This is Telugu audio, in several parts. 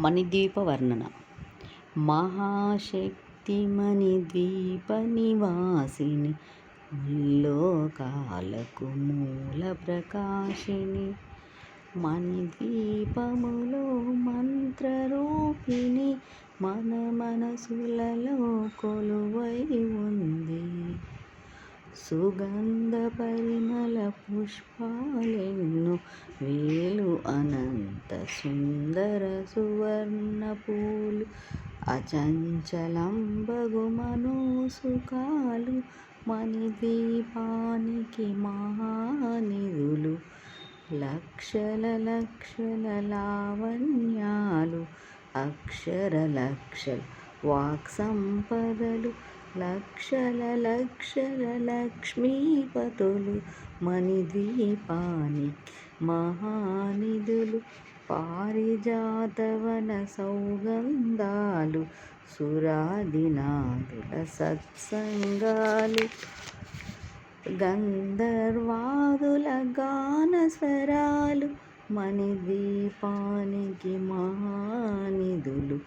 మణిద్వీప వర్ణన మహాశక్తి మణిద్వీప నివాసిని లోకాలకు మూల ప్రకాశిని మణిద్వీపములో మంత్రరూపిణి మన మనసులలో కొలువై ఉంది. సుగంధ పరిమళ పుష్పాలెన్ను వేలు అనంత సుందర సువర్ణ పూలు అచంచలంబగు మనోసుఖాలు మణిద్వీపానికి మహానిధులు లక్షల లక్షల లావణ్యాలు అక్షర లక్షల వాక్సంపదలు లక్షల లక్షల లక్ష్మీపతులు మణిద్వీపానికి మహానిధులు పారిజాతవన సౌగంధాలు సురాదినాదుల సత్సంగాలు గంధర్వాదుల గానస్వరాలు మణిద్వీపానికి మహానిధులు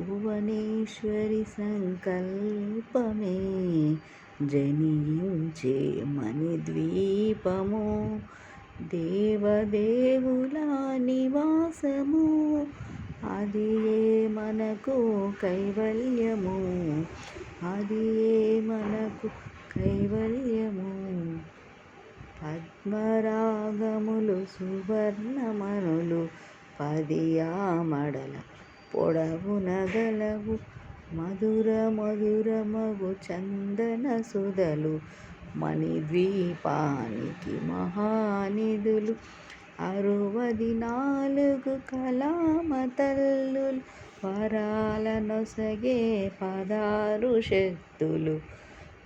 భువనేశ్వరి సంకల్పమే జనించే మణిద్వీపము. దేవదేవుల నివాసము అది ఏ మనకు కైవల్యము? అది ఏ మనకు కైవల్యము? పద్మరాగములు సువర్ణమనులు పదియామడల పొడవున గలవు మధుర మధురమగు చందన సుధలు మణిద్వీపానికి మహానిధులు అరువది నాలుగు కళామతల్లు వరాల నొసగే పదారు శక్తులు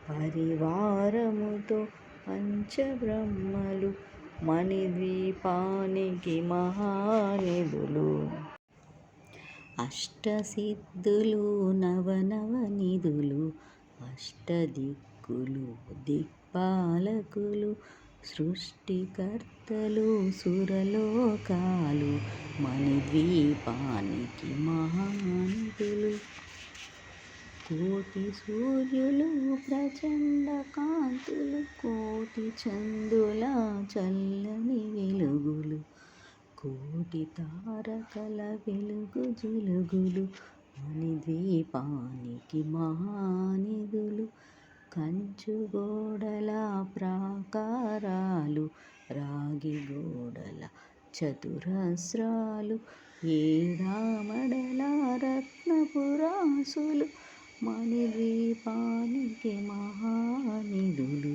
పరివారముతో పంచబ్రహ్మలు మణిద్వీపానికి మహానిధులు. అష్టసిద్ధులు నవనవనిధులు అష్టదిక్కులు దిక్పాలకులు సృష్టికర్తలు సురలోకాలు మణిద్వీపానికి మహానిధులు కోటి సూర్యులు ప్రచండ కాంతులు కోటి చందుల చల్లని వెలుగులు కోటి తారకల వెలుగు జులుగులు జిలుగులు మణిద్వీపానికి మహానిధులు కంచు గోడల ప్రాకారాలు రాగి గోడల చతురస్రాలు ఏడామడల రత్నపురాసులు మణిద్వీపానికి మహానిధులు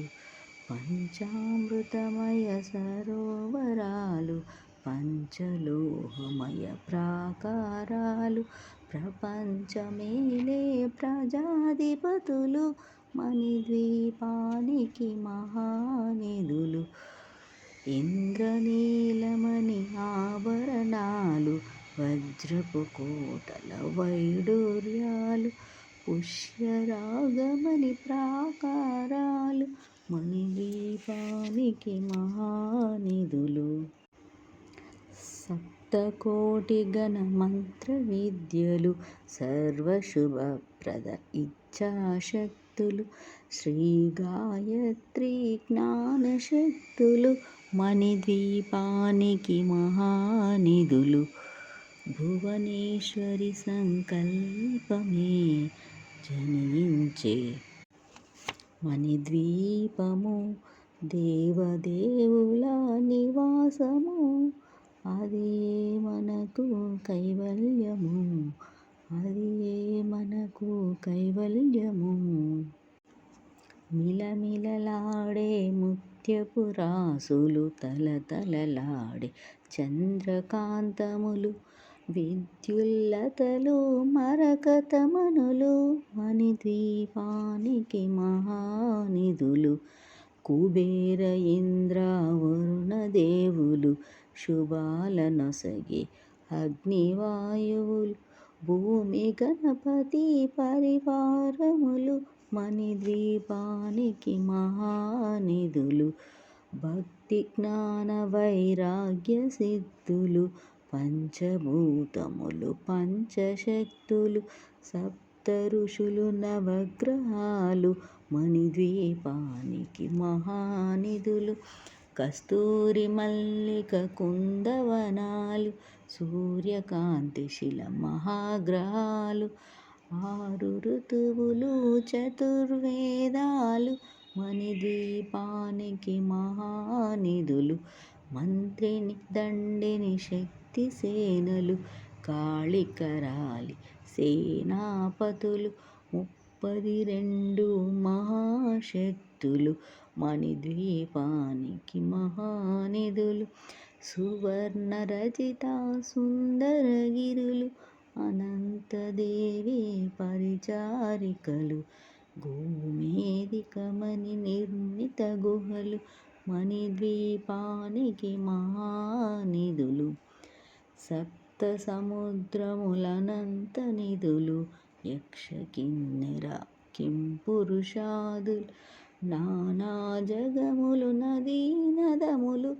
పంచామృతమయ సరోవరాలు పంచలోహమయ ప్రాకారాలు ప్రపంచమేలే ప్రజాధిపతులు మణిద్వీపానికి మహానిధులు ఇంద్రనీలమణి ఆభరణాలు వజ్రపు కోటల వైడూర్యాలు పుష్యరాగమణి ప్రాకారాలు మణిద్వీపానికి మహానిధులు. సప్తకోటి గణ మంత్ర విద్యలు సర్వశుభప్రద ఇచ్ఛాశక్తులు శ్రీ గాయత్రి జ్ఞానశక్తులు మణిద్వీపానికి మహానిధులు భువనేశ్వరి సంకల్పమే జనించే మణిద్వీపము దేవదేవుల నివాసము అది మనకు కైవల్యము అది మనకు కైవల్యము. మిలమిలలాడే ముత్యపు రాసులు తలతలలాడే చంద్రకాంతములు విద్యుల్లతలు మరకతమనులు మణిద్వీపానికి మహానిధులు కుబేర ఇంద్ర వరుణ దేవులు శుభాలనొసగి అగ్నివాయువులు భూమి గణపతి పరివారములు మణిద్వీపానికి మహానిధులు భక్తి జ్ఞాన వైరాగ్య సిద్ధులు పంచభూతములు పంచశక్తులు సప్త ఋషులు నవగ్రహాలు మణిద్వీపానికి మహానిధులు కస్తూరి మల్లిక కుందవనాలు సూర్యకాంతి శిల మహాగ్రహాలు ఆరు ఋతువులు చతుర్వేదాలు మణిదీపానికి మహానిధులు మంత్రిని దండిని శక్తి సేనలు కాళికరాలి సేనాపతులు ముప్పది రెండు మహాశక్తులు మణిద్వీపానికి మహానిధులు సువర్ణ రచిత సుందరగిరులు అనంతదేవి పరిచారికలు గోమేదికమణి నిర్మిత గుహలు మణిద్వీపానికి మహానిధులు సప్త సముద్రములనంత నిధులు యక్ష కిన్నెర కింపురుషాదులు నానా జగములు నదీ నదములు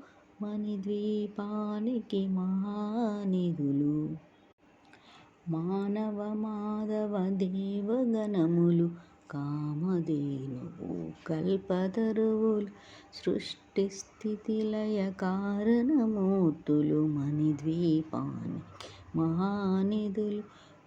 మణిద్వీపానికి మహానిధులు మానవ మాధవ దేవగణములు కామధేనువు కల్పతరువులు సృష్టి స్థితి లయ కారణమూర్తులు మణిద్వీపానికి మహానిధులు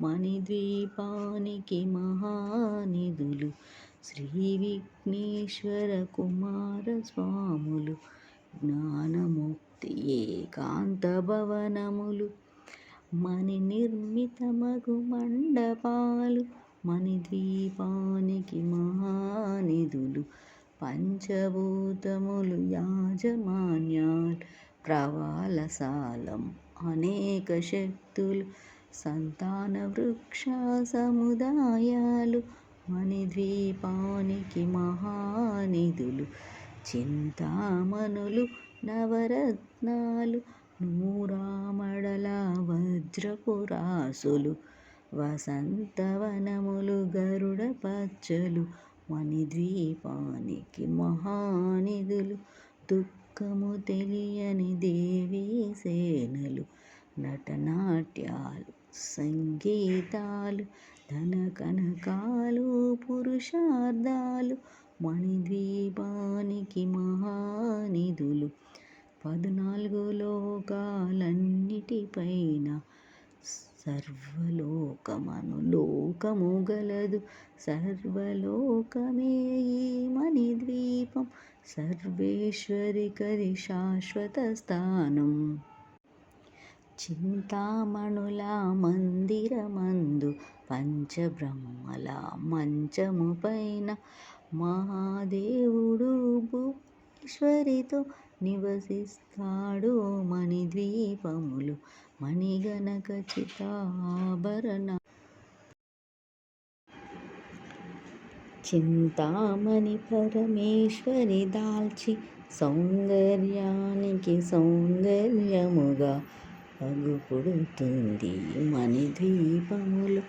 మణిద్వీపానికి మహానిధులు శ్రీ విఘ్నేశ్వర కుమార స్వాములు జ్ఞానముక్తి ఏకాంత భవనములు మణి నిర్మితమగు మండపాలు మణిద్వీపానికి మహానిధులు పంచభూతములు యాజమాన్యాలు ప్రవాలసాలం అనేక శక్తులు సంతాన వృక్ష సముదాయాలు మణిద్వీపానికి మహానిధులు చింతామణులు నవరత్నాలు నూరామడల వజ్రపురాసులు వసంతవనములు గరుడ పచ్చలు మణిద్వీపానికి మహానిధులు దుఃఖము తెలియని దేవీ సేనలు నటనాట్య సంగీతాలు ధన కనకాలు పురుషార్థాలు మణిద్వీపానికి మహానిధులు. పద్నాలుగు లోకాలన్నిటిపైన సర్వలోకమను లోకము గలదు. సర్వలోకమే ఈ మణిద్వీపం సర్వేశ్వరికది శాశ్వత స్థానం. చింతామణుల మందిరమందు పంచబ్రహ్మల మంచము పైన మహాదేవుడు భువనేశ్వరితో నివసిస్తాడు మణిద్వీపములు మణిగణక చితాభరణ. చింతామణి పరమేశ్వరి దాల్చి సౌందర్యానికి సౌందర్యముగా అగుపుడుతుంది మణిద్వీపములు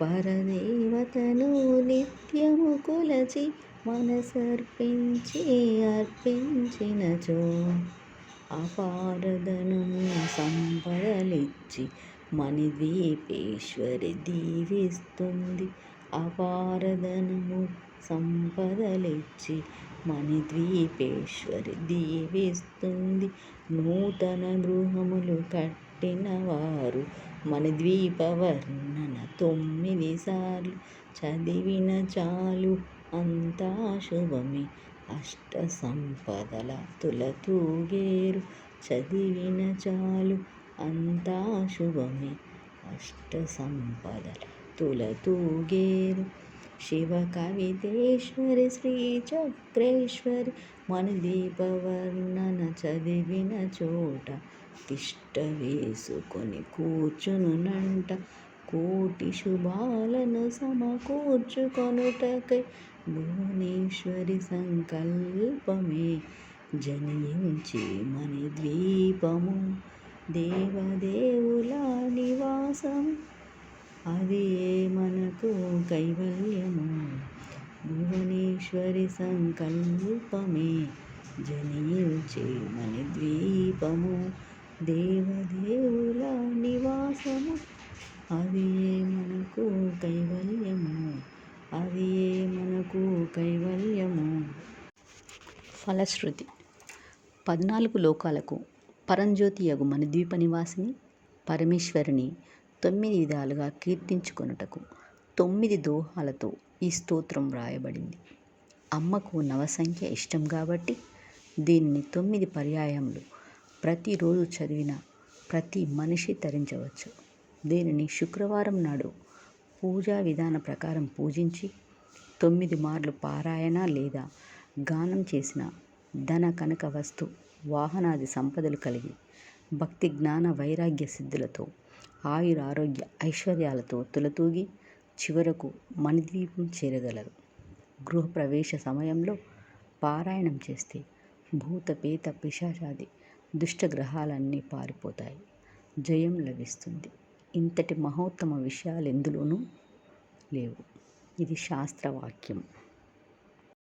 పరదేవతను నిత్యము కొలచి మనసర్పించి అర్పించినచో. అపారదను సంపదలిచ్చి మణిద్వీపేశ్వరి దీవిస్తుంది. అపారదనము సంపదలిచ్చి మణిద్వీపేశ్వరి దీవిస్తుంది. నూతన గృహములు కట్టినవారు మణిద్వీప వర్ణన తొమ్మిది సార్లు చదివిన చాలు. అంతా శుభమే. అష్ట సంపదల తులతూగేరు చదివిన చాలు. అంతా శుభమే. అష్ట సంపదల తులతూగేరు శివ కవితేశ్వరి శ్రీ చక్రేశ్వరి మన దీపవర్ణన చదివిన చోట తిష్ట వేసుకొని కూర్చునునంట కోటి శుభాలను సమకూర్చుకొనుటకై భువనేశ్వరి సంకల్పమే జనించి మన ద్వీపము దేవదేవుల నివాసం అది ఏ మనకు కైవల్యము? భువనేశ్వరి సంకల్పమే జనించి మణి ద్వీపము దేవదేవుల నివాసము. అది ఏ మనకు కైవల్యము? అది ఏ మనకు కైవల్యము? ఫలశ్రుతి. పద్నాలుగు లోకాలకు పరంజ్యోతి యగు మణిద్వీప నివాసిని పరమేశ్వరిని తొమ్మిది విధాలుగా కీర్తించుకొనుటకు తొమ్మిది దోహాలతో ఈ స్తోత్రం వ్రాయబడింది. అమ్మకు నవసంఖ్య ఇష్టం కాబట్టి దీనిని తొమ్మిది పర్యాయములు ప్రతిరోజు చదివిన ప్రతి మనిషి తరించవచ్చు. దీనిని శుక్రవారం నాడు పూజా విధాన ప్రకారం పూజించి తొమ్మిది మార్లు పారాయణ లేదా గానం చేసిన ధన కనక వస్తు వాహనాది సంపదలు కలిగి భక్తి జ్ఞాన వైరాగ్య సిద్ధులతో ఆయుర ఆరోగ్య ఐశ్వర్యాలతో తులతూగి చివరకు మణిద్వీపం చేరగలరు. గృహప్రవేశ సమయంలో పారాయణం చేస్తే భూత పేత పిశాచాది దుష్టగ్రహాలన్నీ పారిపోతాయి. జయం లభిస్తుంది. ఇంతటి మహోత్తమ విషయాలు ఎందులోనూ లేవు. ఇది శాస్త్రవాక్యం.